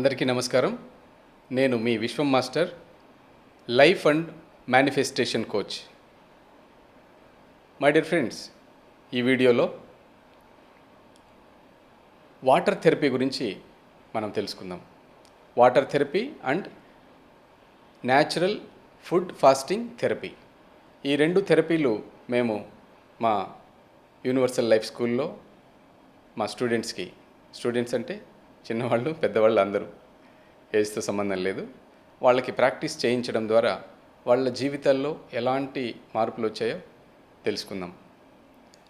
అందరికీ నమస్కారం. నేను మీ Vishwam master life and manifestation coach. My dear friends ఈ వీడియోలో వాటర్ థెరపీ గురించి మనం తెలుసుకుందాం. Water therapy and natural food fasting therapy. ఈ రెండు థెరపీలు మేము మా యూనివర్సల్ లైఫ్ స్కూల్లో మా స్టూడెంట్స్కి స్టూడెంట్స్ అంటే చిన్నవాళ్ళు పెద్దవాళ్ళు అందరూ ఏజ్తో సంబంధం లేదు. వాళ్ళకి ప్రాక్టీస్ చేయించడం ద్వారా వాళ్ళ జీవితాల్లో ఎలాంటి మార్పులు వచ్చాయో తెలుసుకుందాం.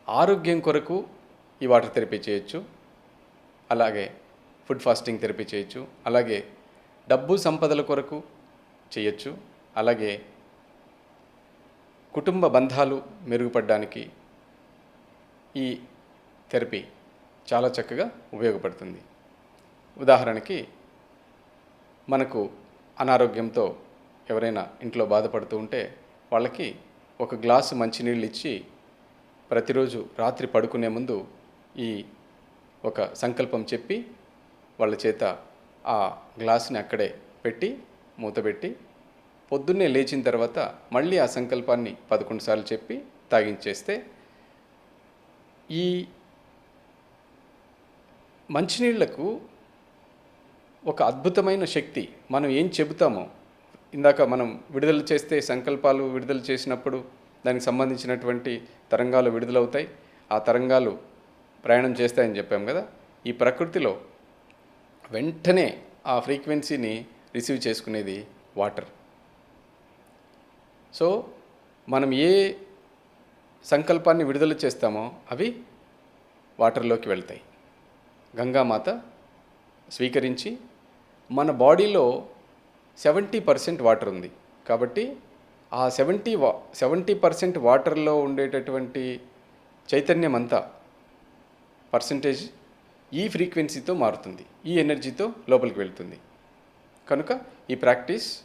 ఆరోగ్యం కొరకు ఈ వాటర్ థెరపీ చేయొచ్చు. అలాగే ఫుడ్ ఫాస్టింగ్ థెరపీ చేయొచ్చు. అలాగే డబ్బు సంపదల కొరకు చేయొచ్చు. అలాగే కుటుంబ బంధాలు మెరుగుపడడానికి ఈ థెరపీ చాలా చక్కగా ఉపయోగపడుతుంది. ఉదాహరణకి మనకు అనారోగ్యంతో ఎవరైనా ఇంట్లో బాధపడుతూ ఉంటే వాళ్ళకి ఒక గ్లాసు మంచినీళ్ళు ఇచ్చి ప్రతిరోజు రాత్రి పడుకునే ముందు ఈ ఒక సంకల్పం చెప్పి వాళ్ళ చేత ఆ గ్లాసుని అక్కడే పెట్టి మూతపెట్టి పొద్దున్నే లేచిన తర్వాత మళ్ళీ ఆ సంకల్పాన్ని పదకొండు సార్లు చెప్పి తాగించేస్తే ఈ మంచినీళ్ళకు ఒక అద్భుతమైన శక్తి. మనం ఏం చెబుతామో. ఇందాక మనం విడుదల చేస్తే సంకల్పాలు విడుదల చేసినప్పుడు దానికి సంబంధించినటువంటి తరంగాలు విడుదలవుతాయి. ఆ తరంగాలు ప్రయాణం చేస్తాయని చెప్పాం కదా. ఈ ప్రకృతిలో వెంటనే ఆ ఫ్రీక్వెన్సీని రిసీవ్ చేసుకునేది వాటర్. సో మనం ఏ సంకల్పాన్ని విడుదల చేస్తామో అవి వాటర్లోకి వెళ్తాయి. గంగామాత స్వీకరించి మన బాడీలో సెవెంటీ పర్సెంట్ వాటర్ ఉంది. కాబట్టి ఆ సెవెంటీ వా సెవెంటీ పర్సెంట్ వాటర్లో ఉండేటటువంటి చైతన్యం అంతా పర్సంటేజ్ ఈ ఫ్రీక్వెన్సీతో మారుతుంది. ఈ ఎనర్జీతో లోపలికి వెళ్తుంది. కనుక ఈ ప్రాక్టీస్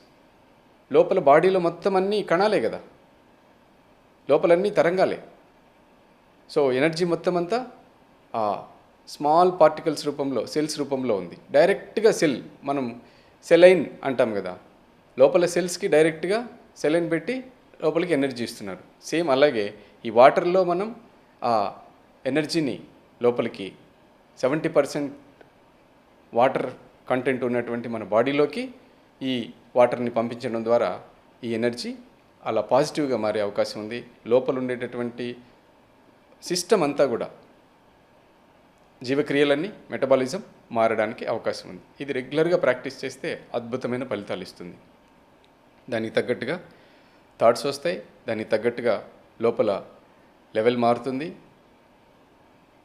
లోపల బాడీలో మొత్తం అన్నీ కణాలే కదా. లోపలన్నీ తరంగాలే. సో ఎనర్జీ మొత్తం అంతా ఆ స్మాల్ పార్టికల్స్ రూపంలో సెల్స్ రూపంలో ఉంది. డైరెక్ట్గా సెల్ మనం సెలైన్ అంటాం కదా. లోపల సెల్స్కి డైరెక్ట్గా సెలైన్ పెట్టి లోపలికి ఎనర్జీ ఇస్తున్నారు. సేమ్ అలాగే ఈ వాటర్లో మనం ఆ ఎనర్జీని లోపలికి సెవెంటీ పర్సెంట్ వాటర్ కంటెంట్ ఉన్నటువంటి మన బాడీలోకి ఈ వాటర్ని పంపించడం ద్వారా ఈ ఎనర్జీ అలా పాజిటివ్గా మారే అవకాశం ఉంది. లోపల ఉండేటటువంటి సిస్టమ్ అంతా కూడా జీవక్రియలన్నీ మెటబాలిజం మారడానికి అవకాశం ఉంది. ఇది రెగ్యులర్గా ప్రాక్టీస్ చేస్తే అద్భుతమైన ఫలితాలు ఇస్తుంది. దానికి తగ్గట్టుగా థాట్స్ వస్తాయి. దానికి తగ్గట్టుగా లోపల లెవెల్ మారుతుంది.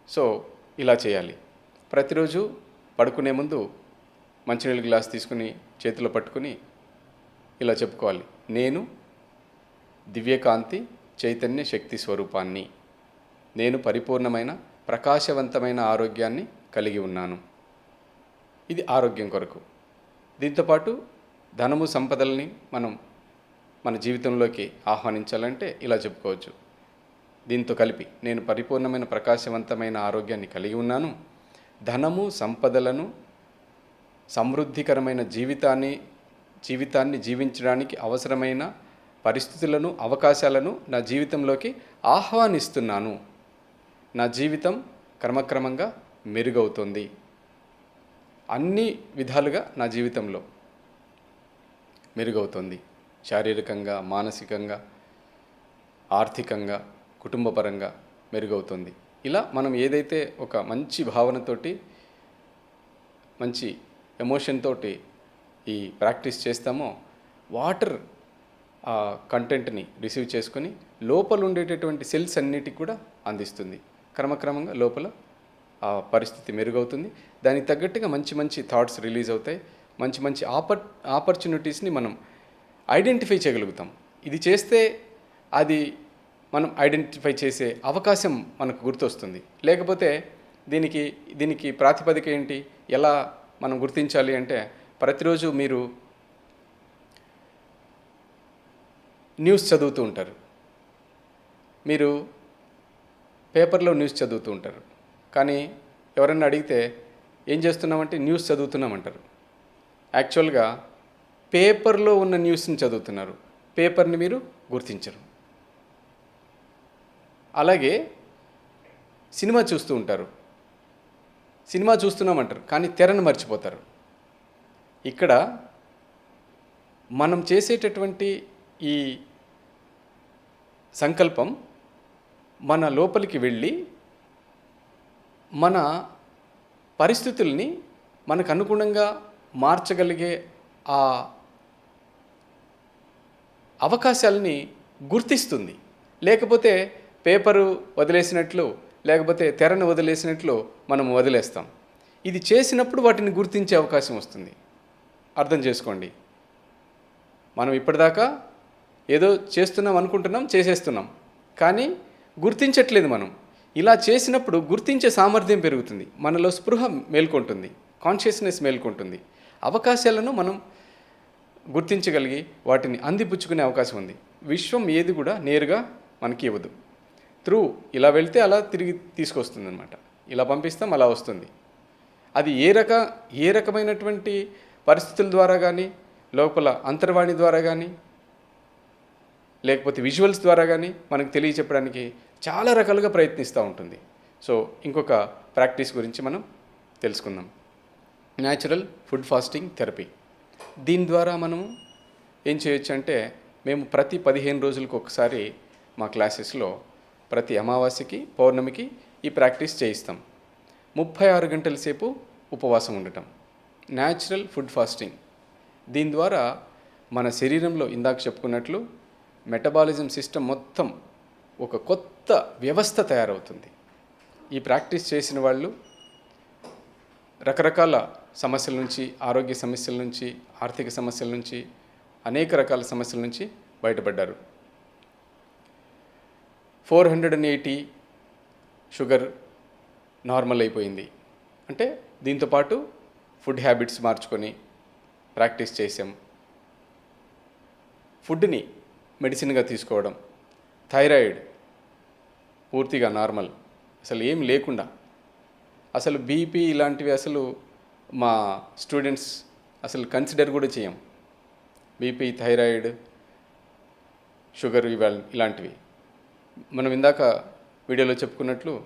సో ఇలా చేయాలి. ప్రతిరోజు పడుకునే ముందు మంచినీళ్ళ గ్లాస్ తీసుకుని చేతిలో పట్టుకుని ఇలా చెప్పుకోవాలి. నేను దివ్యకాంతి చైతన్య శక్తి స్వరూపాన్ని. నేను పరిపూర్ణమైన ప్రకాశవంతమైన ఆరోగ్యాన్ని కలిగి ఉన్నాను. ఇది ఆరోగ్యం కొరకు. దీంతోపాటు ధనము సంపదల్ని మనం మన జీవితంలోకి ఆహ్వానించాలంటే ఇలా చెప్పుకోవచ్చు. దీంతో కలిపి నేను పరిపూర్ణమైన ప్రకాశవంతమైన ఆరోగ్యాన్ని కలిగి ఉన్నాను. ధనము సంపదలను సమృద్ధికరమైన జీవితాన్ని జీవితాన్ని జీవించడానికి అవసరమైన పరిస్థితులను అవకాశాలను నా జీవితంలోకి ఆహ్వానిస్తున్నాను. నా జీవితం క్రమక్రమంగా మెరుగవుతుంది. అన్ని విధాలుగా నా జీవితంలో మెరుగవుతుంది. శారీరకంగా మానసికంగా ఆర్థికంగా కుటుంబపరంగా మెరుగవుతుంది. ఇలా మనం ఏదైతే ఒక మంచి భావనతోటి మంచి ఎమోషన్ తోటి ఈ ప్రాక్టీస్ చేస్తామో వాటర్ ఆ కంటెంట్ని రిసీవ్ చేసుకొని లోపల ఉండేటటువంటి సెల్స్ అన్నిటికి కూడా అందిస్తుంది. క్రమక్రమంగా లోపల ఆ పరిస్థితి మెరుగవుతుంది. దానికి తగ్గట్టుగా మంచి మంచి థాట్స్ రిలీజ్ అవుతాయి. మంచి మంచి ఆపర్ ఆపర్చునిటీస్ని మనం ఐడెంటిఫై చేయగలుగుతాం. ఇది చేస్తే అది మనం ఐడెంటిఫై చేసే అవకాశం మనకు గుర్తొస్తుంది. లేకపోతే దీనికి దీనికి ప్రాతిపదిక ఏంటి? ఎలా మనం గుర్తించాలి అంటే ప్రతిరోజు మీరు న్యూస్ చదువుతూ ఉంటారు. మీరు పేపర్లో న్యూస్ చదువుతూ ఉంటారు. కానీ ఎవరన్నా అడిగితే ఏం చేస్తున్నామంటే న్యూస్ చదువుతున్నామంటారు. యాక్చువల్గా పేపర్లో ఉన్న న్యూస్ని చదువుతున్నారు. పేపర్ని మీరు గుర్తించరు. అలాగే సినిమా చూస్తూ ఉంటారు. సినిమా చూస్తున్నామంటారు కానీ తెరను మర్చిపోతారు. ఇక్కడ మనం చేసేటటువంటి ఈ సంకల్పం మన లోపలికి వెళ్ళి మన పరిస్థితుల్ని మనకు అనుగుణంగా మార్చగలిగే ఆ అవకాశాలని గుర్తిస్తుంది. లేకపోతే పేపరు వదిలేసినట్లు లేకపోతే తెరను వదిలేసినట్లు మనం వదిలేస్తాం. ఇది చేసినప్పుడు వాటిని గుర్తించే అవకాశం వస్తుంది. అర్థం చేసుకోండి. మనం ఇప్పటిదాకా ఏదో చేస్తున్నాం అనుకుంటున్నాం చేసేస్తున్నాం. కానీ గుర్తించట్లేదు మనం. ఇలా చేసినప్పుడు గుర్తించే సామర్థ్యం పెరుగుతుంది. మనలో స్పృహ మేల్కొంటుంది. కాన్షియస్నెస్ మేల్కొంటుంది. అవకాశాలను మనం గుర్తించగలిగి వాటిని అందిపుచ్చుకునే అవకాశం ఉంది. విశ్వం ఏది కూడా నేరుగా మనకి ఇవ్వదు. త్రూ ఇలా వెళ్తే అలా తిరిగి తీసుకొస్తుంది అనమాట ఇలా పంపిస్తాం అలా వస్తుంది. అది ఏ రక ఏ రకమైనటువంటి పరిస్థితుల ద్వారా కానీ లోపల అంతర్వాణి ద్వారా కానీ లేకపోతే విజువల్స్ ద్వారా కానీ మనకు తెలియచెప్పడానికి చాలా రకాలుగా ప్రయత్నిస్తూ ఉంటుంది. సో ఇంకొక ప్రాక్టీస్ గురించి మనం తెలుసుకుందాం. న్యాచురల్ ఫుడ్ ఫాస్టింగ్ థెరపీ దీని ద్వారా మనం ఏం చేయొచ్చు అంటే మేము ప్రతి పదిహేను రోజులకు ఒకసారి మా క్లాసెస్లో ప్రతి అమావాస్యకి పౌర్ణమికి ఈ ప్రాక్టీస్ చేయిస్తాం. ముప్పై ఆరు గంటల సేపు ఉపవాసం ఉండటం. న్యాచురల్ ఫుడ్ ఫాస్టింగ్ దీని ద్వారా మన శరీరంలో ఇందాక చెప్పుకున్నట్లు మెటబాలిజం సిస్టమ్ మొత్తం ఒక కొత్త వ్యవస్థ తయారవుతుంది. ఈ ప్రాక్టీస్ చేసిన వాళ్ళు రకరకాల సమస్యల నుంచి ఆరోగ్య సమస్యల నుంచి ఆర్థిక సమస్యల నుంచి అనేక రకాల సమస్యల నుంచి బయటపడ్డారు. Four hundred and eighty sugar normal అయిపోయింది. అంటే దీంతోపాటు ఫుడ్ హ్యాబిట్స్ మార్చుకొని ప్రాక్టీస్ చేసాం. ఫుడ్ని మెడిసిన్గా తీసుకోవడం. థైరాయిడ్ పూర్తిగా నార్మల్. అసలు ఏం లేకుండా. అసలు బీపీ ఇలాంటివి అసలు మా స్టూడెంట్స్ అసలు కన్సిడర్ కూడా చేయం. బీపీ థైరాయిడ్ షుగర్ ఇలాంటివి. మనం ఇందాక వీడియోలో చెప్పుకున్నట్లు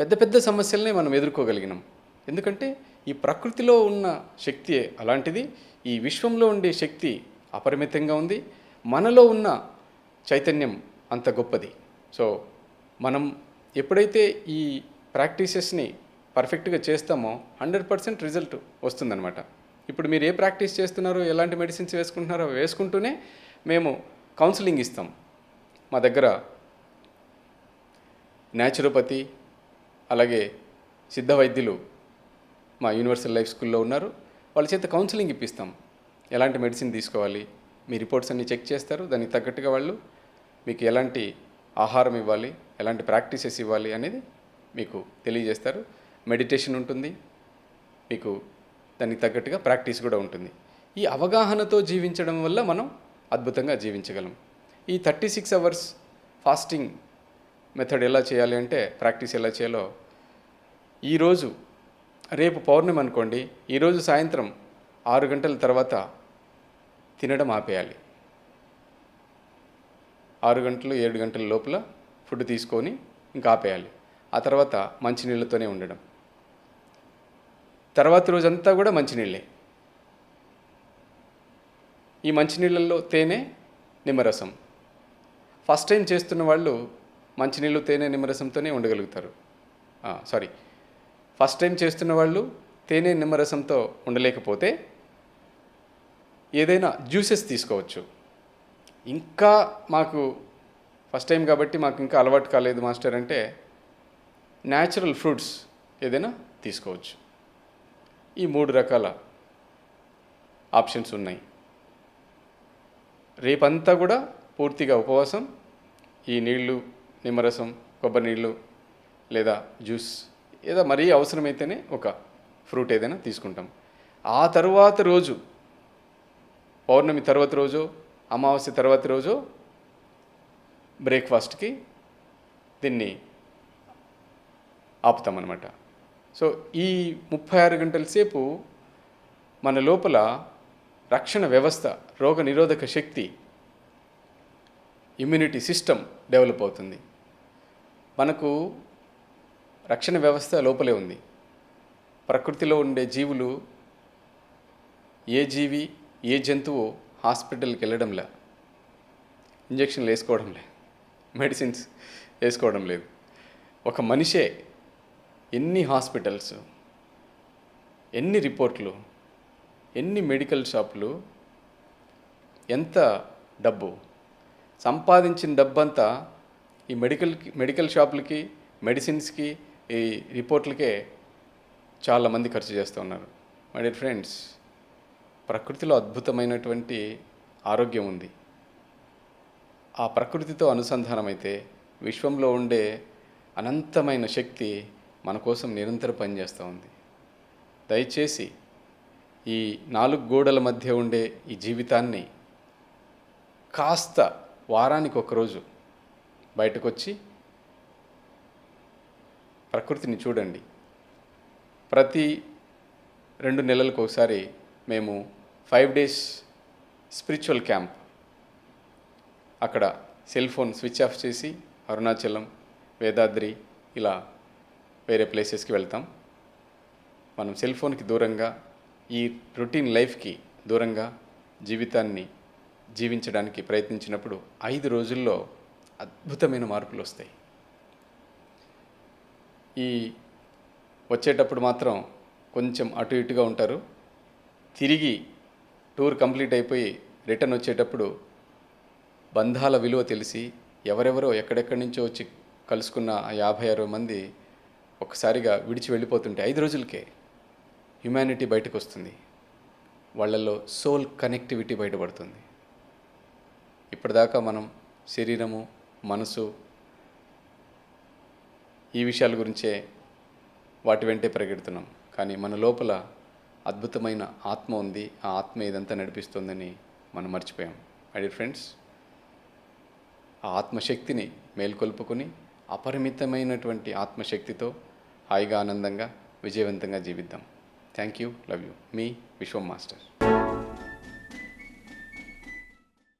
పెద్ద పెద్ద సమస్యలనే మనం ఎదుర్కోగలిగినాం. ఎందుకంటే ఈ ప్రకృతిలో ఉన్న శక్తి అలాంటిది ఈ విశ్వంలో ఉండే శక్తి అపరిమితంగా ఉంది. మనలో ఉన్న చైతన్యం అంత గొప్పది. సో మనం ఎప్పుడైతే ఈ ప్రాక్టీసెస్ని పర్ఫెక్ట్గా చేస్తామో హండ్రెడ్ పర్సెంట్ రిజల్ట్ వస్తుందన్నమాట. ఇప్పుడు మీరు ఏ ప్రాక్టీస్ చేస్తున్నారో ఎలాంటి మెడిసిన్స్ వేసుకుంటున్నారో వేసుకుంటూనే మేము కౌన్సిలింగ్ ఇస్తాం. మా దగ్గర న్యాచురోపతి అలాగే సిద్ధ వైద్యులు మా యూనివర్సల్ లైఫ్ స్కూల్లో ఉన్నారు. వాళ్ళ చేత కౌన్సిలింగ్ ఇప్పిస్తాం. ఎలాంటి మెడిసిన్ తీసుకోవాలి మీ రిపోర్ట్స్ అన్ని చెక్ చేస్తారు. దానికి తగ్గట్టుగా వాళ్ళు మీకు ఎలాంటి ఆహారం ఇవ్వాలి ఎలాంటి ప్రాక్టీసెస్ ఇవ్వాలి అనేది మీకు తెలియజేస్తారు. మెడిటేషన్ ఉంటుంది. మీకు దానికి తగ్గట్టుగా ప్రాక్టీస్ కూడా ఉంటుంది. ఈ అవగాహనతో జీవించడం వల్ల మనం అద్భుతంగా జీవించగలం. ఈ thirty six hours fasting method ఎలా చేయాలి అంటే ప్రాక్టీస్ ఎలా చేయాలో ఈరోజు రేపు పౌర్ణమి అనుకోండి. ఈరోజు సాయంత్రం ఆరు గంటల తర్వాత తినడం ఆపేయాలి. ఆరు గంటలు ఏడు గంటల లోపల ఫుడ్ తీసుకొని ఇంకా ఆపేయాలి. ఆ తర్వాత మంచినీళ్ళతోనే ఉండడం. తర్వాత రోజంతా కూడా మంచినీళ్ళే. ఈ మంచినీళ్ళల్లో తేనె నిమ్మరసం. ఫస్ట్ టైం చేస్తున్న వాళ్ళు మంచినీళ్ళు తేనె నిమ్మరసంతోనే ఉండగలుగుతారు. సారీ. ఫస్ట్ టైం చేస్తున్న వాళ్ళు తేనె నిమ్మరసంతో ఉండలేకపోతే ఏదైనా జ్యూసెస్ తీసుకోవచ్చు. ఇంకా మాకు ఫస్ట్ టైం కాబట్టి మాకు ఇంకా అలవాటు కాలేదు మాస్టర్ అంటే న్యాచురల్ ఫ్రూట్స్ ఏదైనా తీసుకోవచ్చు. ఈ మూడు రకాల ఆప్షన్స్ ఉన్నాయి. రేపంతా కూడా పూర్తిగా ఉపవాసం ఈ నీళ్ళు నిమ్మరసం కొబ్బరి నీళ్ళు లేదా జ్యూస్ ఏదో మరీ అవసరమైతేనే ఒక ఫ్రూట్ ఏదైనా తీసుకుంటాం. ఆ తరువాత రోజు పౌర్ణమి తర్వాత రోజు అమావాస్య తర్వాత రోజు బ్రేక్ఫాస్ట్కి దీన్ని ఆపుతామన్నమాట. సో ఈ ముప్పై ఆరు గంటల సేపు మన లోపల రక్షణ వ్యవస్థ రోగ నిరోధక శక్తి ఇమ్యూనిటీ సిస్టమ్ డెవలప్ అవుతుంది. మనకు రక్షణ వ్యవస్థ లోపలే ఉంది. ప్రకృతిలో ఉండే జీవులు ఏ జీవి ఏ జంతువు హాస్పిటల్కి వెళ్ళడంలే? ఇంజక్షన్లు వేసుకోవడంలే. మెడిసిన్స్ వేసుకోవడం లేదు. ఒక మనిషే ఎన్ని హాస్పిటల్స్ ఎన్ని రిపోర్ట్లు ఎన్ని మెడికల్ షాపులు ఎంత డబ్బు? సంపాదించిన డబ్బంతా ఈ మెడికల్కి మెడికల్ షాపులకి మెడిసిన్స్కి ఈ రిపోర్ట్లకే చాలామంది ఖర్చు చేస్తూ ఉన్నారు. మై డియర్ ఫ్రెండ్స్ ప్రకృతిలో అద్భుతమైనటువంటి ఆరోగ్యం ఉంది. ఆ ప్రకృతితో అనుసంధానమైతే విశ్వంలో ఉండే అనంతమైన శక్తి మన కోసం నిరంతరం పనిచేస్తూ ఉంది. దయచేసి ఈ నాలుగు గోడల మధ్య ఉండే ఈ జీవితాన్ని కాస్త వారానికి ఒకరోజు బయటకు వచ్చి ప్రకృతిని చూడండి. ప్రతి రెండు నెలలకు ఒకసారి మేము ఫైవ్ డేస్ స్పిరిచువల్ క్యాంప్ అక్కడ సెల్ ఫోన్ స్విచ్ ఆఫ్ చేసి అరుణాచలం వేదాద్రి ఇలా వేరే ప్లేసెస్కి వెళ్తాం. మనం సెల్ ఫోన్కి దూరంగా ఈ రొటీన్ లైఫ్కి దూరంగా జీవితాన్ని జీవించడానికి ప్రయత్నించినప్పుడు ఐదు రోజుల్లో అద్భుతమైన మార్పులు వస్తాయి. ఈ వచ్చేటప్పుడు మాత్రం కొంచెం అటు ఇటుగా ఉంటారు. తిరిగి టూర్ కంప్లీట్ అయిపోయి రిటర్న్ వచ్చేటప్పుడు బంధాల విలువ తెలిసి ఎవరెవరో ఎక్కడెక్కడి నుంచో వచ్చి కలుసుకున్న ఆ యాభై అరవై మంది ఒక్కసారిగా విడిచి వెళ్ళిపోతుంటే ఐదు రోజులకే హ్యుమానిటీ బయటకు వస్తుంది. వాళ్ళల్లో సోల్ కనెక్టివిటీ బయటపడుతుంది. ఇప్పటిదాకా మనం శరీరము మనసు ఈ విషయాల గురించే వాటి వెంటే పరిగెడుతున్నాం. కానీ మన లోపల అద్భుతమైన ఆత్మ ఉంది. ఆ ఆత్మ ఇదంతా నడిపిస్తుందని మనం మర్చిపోయాం. మై డియర్ ఫ్రెండ్స్ ఆ ఆత్మశక్తిని మేల్కొల్పుకొని అపరిమితమైనటువంటి ఆత్మశక్తితో హాయిగా ఆనందంగా విజయవంతంగా జీవిద్దాం. థ్యాంక్ యూ లవ్ యూ మీ విశ్వం మాస్టర్